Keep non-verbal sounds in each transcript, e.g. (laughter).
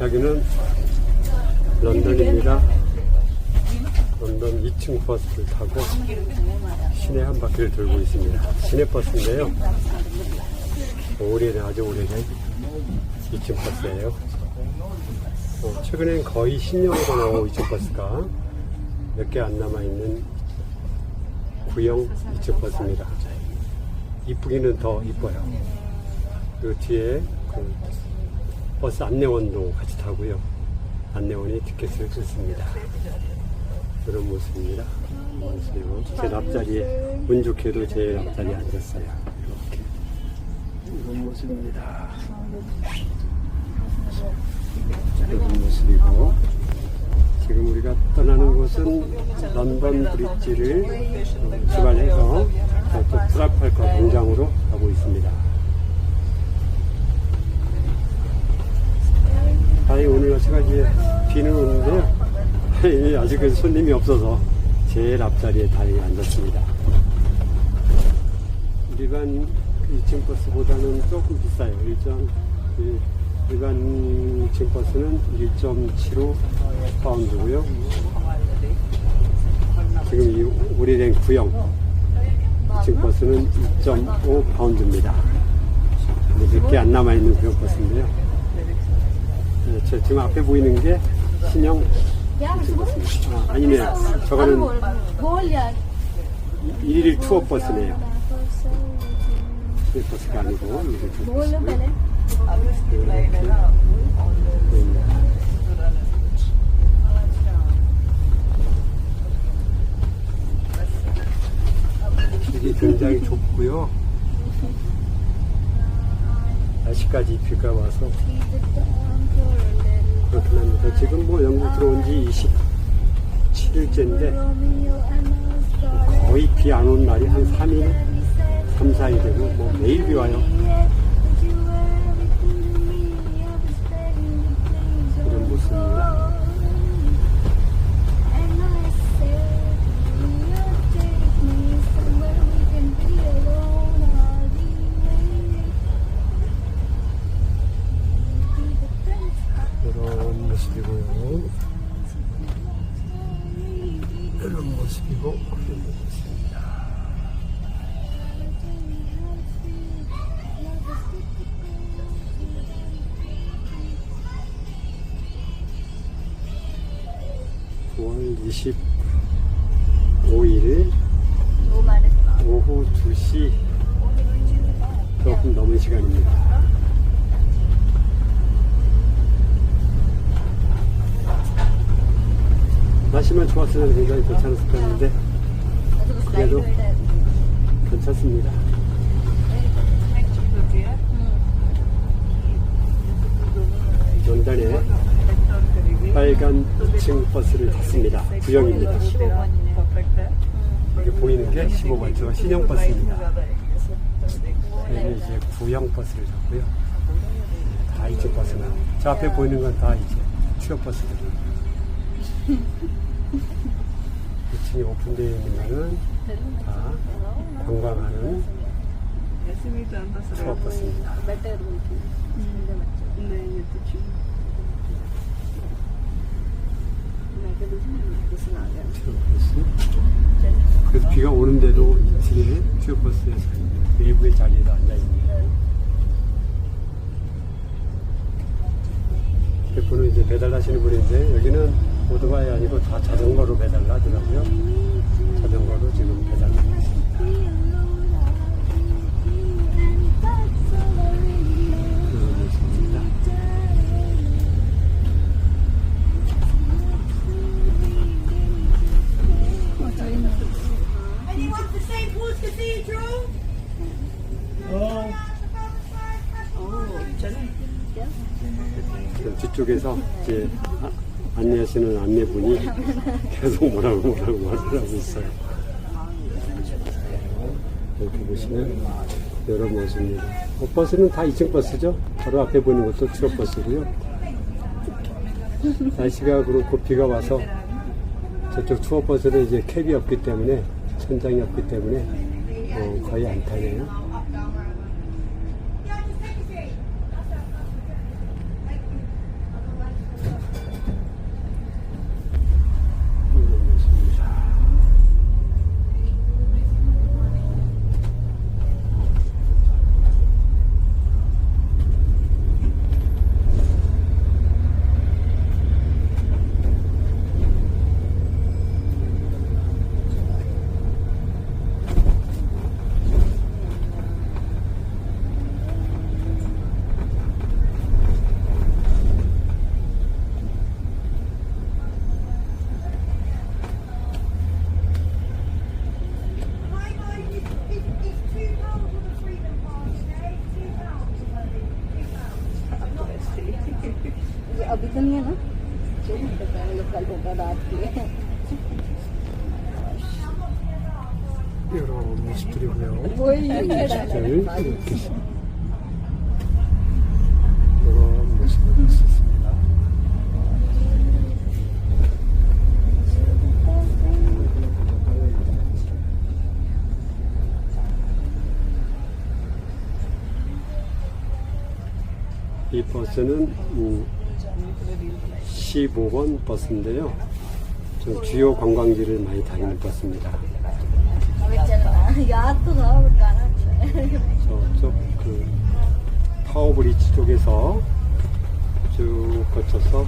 여기는 런던입니다. 런던 2층 버스를 타고 시내 한 바퀴를 돌고 있습니다. 시내 버스인데요. 오래된, 아주 오래된 2층 버스예요. 어, 최근엔 거의 10년으로 나온 2층 버스가 몇 개 안 남아 있는 구형 2층 버스입니다. 이쁘기는 더 이뻐요. 그 뒤에 그 버스 안내원도 같이 타고요. 안내원이 티켓을 끊습니다. 그런 모습입니다. 그리고 제 앞자리에 운 좋게도 제 앞자리에 앉았어요. 이렇게 이런 모습입니다. 이런 모습이고 지금 우리가 떠나는 곳은 런던 브릿지를 출발해서 저쪽 트라팔가 광장으로 가고 있습니다. 다행히 오늘 날씨가 이제 비는 오는데요. (laughs) 아직은 손님이 없어서 제일 앞자리에 다행히 앉았습니다. 일반 2층 버스보다는 조금 비싸요. 일정, 이 일반 2층 버스는 1.75 파운드고요. 지금 이 오래된 구형 2층 버스는 2.5 파운드입니다. 몇개 안 남아있는 구형 버스인데요. 저 지금 앞에 보이는 게 신형 아, 니네 저거는 일일 투어 버스네요. 투어 버스가 아니고 이게 굉장히 좁고요. 날씨까지 비가 와서 그렇긴 합니다. 지금 뭐 영국 들어온 지 27일째인데 거의 비 안 온 날이 한 3일, 3, 4일 되고 뭐 매일 비 와요. 25일) 오후 2시 조금 넘은 시간입니다. 날씨만 좋았으면 굉장히 괜찮았을 것 같은데 그래도 괜찮습니다. 런던에 빨간 2층 버스를 탔습니다. 구형입니다. 여기 보이는 게 15번 저 신형 버스입니다. 여기 이제 구형 버스를 탔고요. 다 2층 버스나 저 앞에 보이는 건 다 이제 취업 버스들입니다. 2층이 오픈되어 있는 거는 다 관광하는 취업 버스입니다. 그래서 비가 오는데도 뒤에 취업 버스에서 외부의 자리에 앉아 있네요. 대부분 이제 배달하시는 분인데 여기는 오토바이 아니고 다 자전거로 배달하더라고요. 자전거로 지금 배달 그 뒤쪽에서 이제 아- 안내하시는 안내분이 계속 뭐라고 뭐라고 말을 하고 있어요. 이렇게 보시면 이런 모습입니다. 어, 버스는 다 2층 버스죠. 바로 앞에 보이는 것도 트럭 버스고요. 날씨가 그렇고 비가 와서 저쪽 투어 버스는 이제 캡이 없기 때문에 천장이 없기 때문에 어, 거의 안 타네요. 여러 모습들이고요. 모습들 이렇게 여러 모습을 있습니다. 이 버스는 음, 15번 버스인데요. 저 주요 관광지를 많이 다니는 버스입니다. 저쪽 그 타워브리지 쪽에서 쭉 거쳐서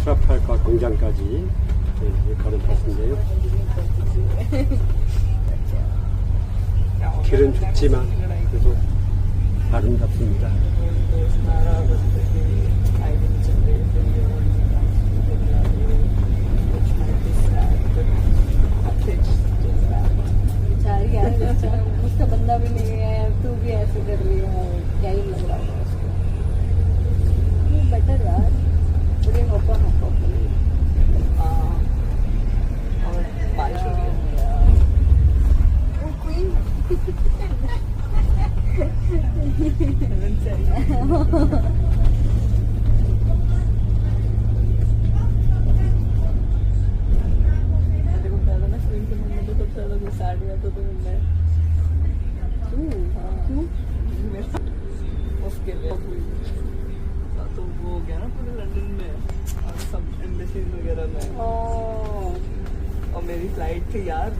트라팔과 광장까지 네, 가는 버스인데요. 길은 좁지만 그래도 아름답습니다. (laughs) उसका बंदा भी नहीं है तू भी ऐसे कर रही है क्या ही लग रहा होगा उसको बेटर यार बड़े होपा होपा उसके लिए। तो वो हो गया ना पूरे लंदन में। और सब एम्बेसीज वगैरह में। और मेरी फ़्लाइट थी यार।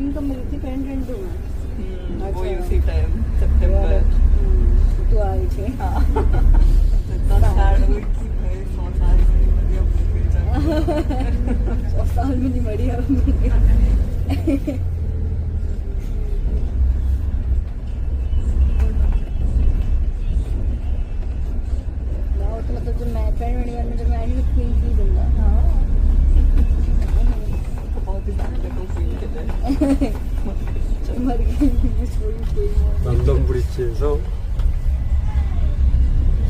इनका मिली थी पेन रेंट में। हम्म, वो अच्छा। उसी टाइम सितंबर 정말 런던 브릿지에서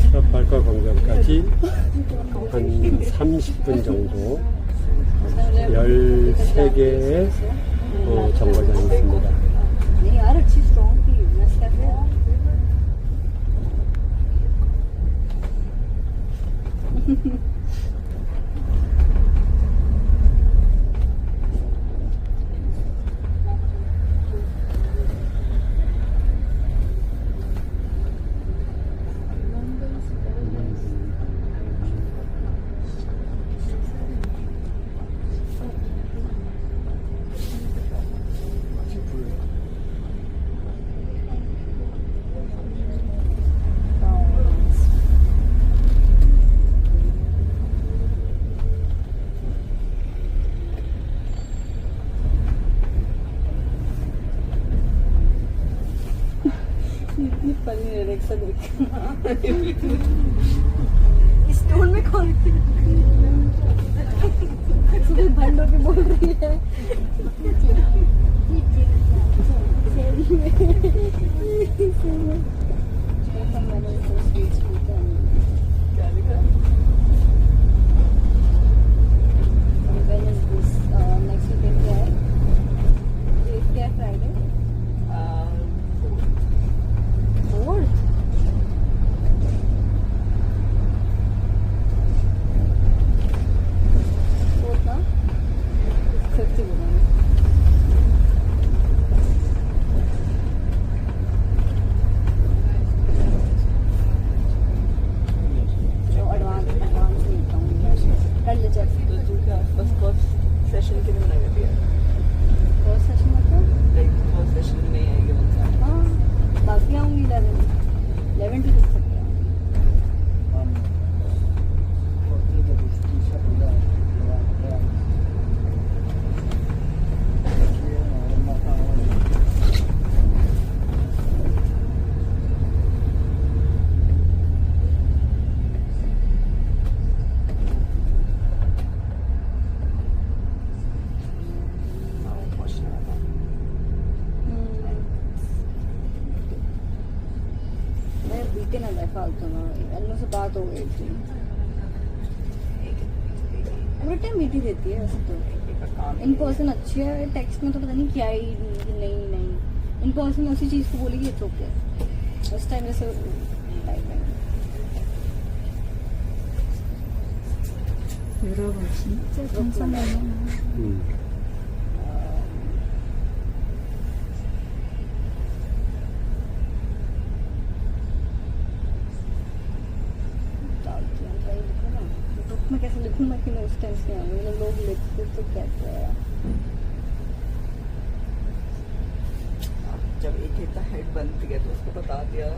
트라팔가 광장까지 한 30분 정도 13개의 어, 정거장이 있습니다. (laughs) Ai, meu Deus. पूरे टाइम मीठी देती है वैसे तो। इन पर्सन अच्छी है टेक्स्ट में तो पता नहीं क्या ही नहीं नहीं। इन पर्सन उसी चीज़ को बोली तो क्या उस टाइम जैसे 여러 가지 짜증 짜증 मकिन उस टाइम से आएँगे लोग लेते तो कहते हैं जब एक हेड बंद गया तो उसको बता दिया